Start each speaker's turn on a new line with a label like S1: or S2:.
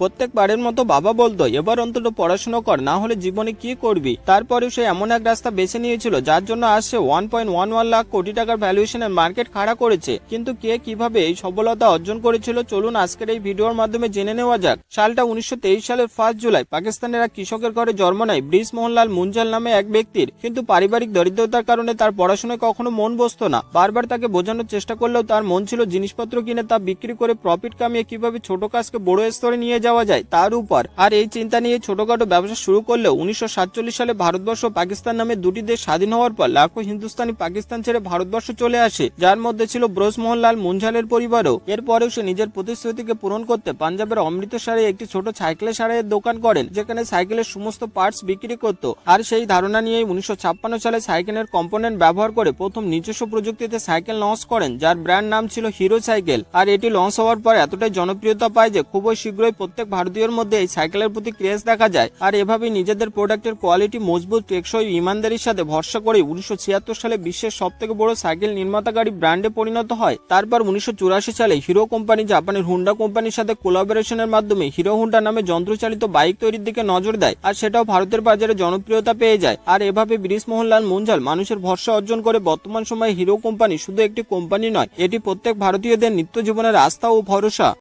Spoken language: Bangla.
S1: প্রত্যেকবারের মতো বাবা বলতো, এবার অন্তত পড়াশোনা কর, না হলে জীবনে কি করবি? তারপরেও সে এমন এক রাস্তা বেছে নিয়েছিল, যার জন্য আজ সে one point one one lakh crore টাকার ভ্যালুয়েশনের মার্কেট খাড়া করেছে। কিন্তু কে কীভাবে এই সফলতা অর্জন করেছিল, চলুন আজকের এই ভিডিওর মাধ্যমে জেনে নেওয়া যাক। সালটা উনিশশো সালের ফার্স্ট জুলাই পাকিস্তানের এক কৃষকের ঘরে জন্ম নেয় ব্রিজ মোহনলাল মুঞ্জাল নামে এক ব্যক্তির কিন্তু পারিবারিক দরিদ্রতার কারণে তার পড়াশোনায় কখনো মন বসতো না। বারবার তাকে বোঝানোর চেষ্টা করলেও তার মন ছিল জিনিসপত্র কিনে তা বিক্রি করে প্রফিট কামিয়ে কীভাবে ছোট কাজকে বড় স্তরে নিয়ে যাওয়া যায়, তার উপর। আর এই চিন্তা নিয়ে ছোটখাটো ব্যবসা শুরু করলেও উনিশশো সালে ভারতবর্ষ পাকিস্তান নামে দুটি দেশ স্বাধীন হওয়ার পর লাখো হিন্দুস্তানি পাকিস্তান ছেড়ে ভারতবর্ষ চলে আসে, যার মধ্যে ছিল ব্রজমোহনলাল মুঞ্জালের পরিবারও। এরপরেও সে নিজের প্রতিশ্রুতিকে পূরণ করতে পাঞ্জাবের অমৃতসরে একটি ছোট সাইকেলের সারাইয়ের দোকান করেন, যেখানে সাইকেলের সমস্ত পার্টস বিক্রি করত। আর সেই ধারণা নিয়েই উনিশশো সালে সাইকেলের কম্পোনেন্ট ব্যবহার করে প্রথম নিজস্ব প্রযুক্তিতে সাইকেল লঞ্চ করেন, যার ব্র্যান্ড নাম ছিল হিরো সাইকেল আর এটি লঞ্চ হওয়ার পর এতটাই জনপ্রিয়তা পায় যে খুবই শীঘ্রই প্রত্যেক ভারতীয়র মধ্যে এই সাইকেলের প্রতি ক্রেজ দেখা যায়। আর এভাবেই নিজেদের প্রোডাক্টের কোয়ালিটি মজবুত, টেকসই, ইমানদারির সাথে ভরসা করে উনিশশো ছিয়াত্তর সালে বিশ্বের সব থেকে বড় সাইকেল নির্মাতা গাড়ি ব্র্যান্ডে পরিণত হয়। তারপর উনিশশো চুরাশি সালে হিরো কোম্পানি জাপানের হুন্ডা কোম্পানির সাথে কোলাবোরেশনের মাধ্যমে হিরো হুন্ডা নামে যন্ত্রচালিত বাইক তৈরির দিকে নজর দেয়। আর সেটাও ভারতের বাজারে জনপ্রিয়তা পেয়ে যায়। আর এভাবে ব্রিজ মোহনলাল মুঞ্জাল মানুষের ভরসা অর্জন করে বর্তমান সময়ে হিরো কোম্পানি শুধু একটি কোম্পানি নয়, এটি প্রত্যেক ভারতীয়দের নিত্য জীবনের আস্থা ও ভরসা।